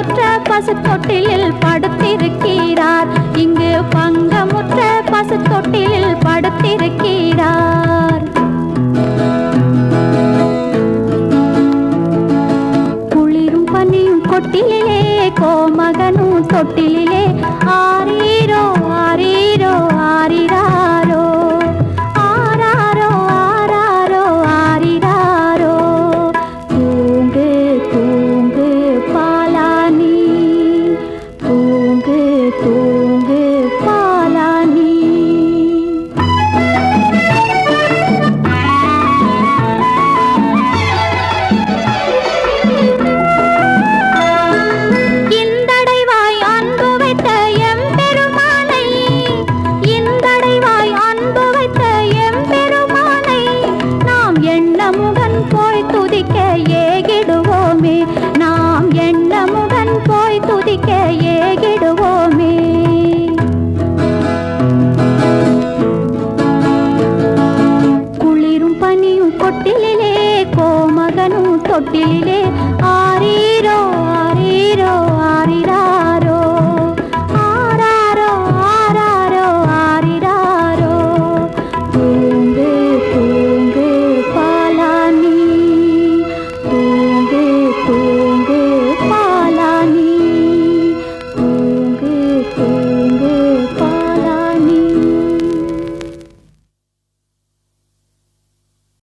பங்கமுற்ற பசுத்தொட்டிலில் படுத்திருக்கிறார். இங்கு பங்கமுற்ற பசுத்தொட்டிலில் படுத்திருக்கிறார். குளிரும் பனியும் கொட்டிலே கோமகனும் தொட்டிலே ஆரீரோ ತೊಟ್ಟಿಲಿಲೆ ಆ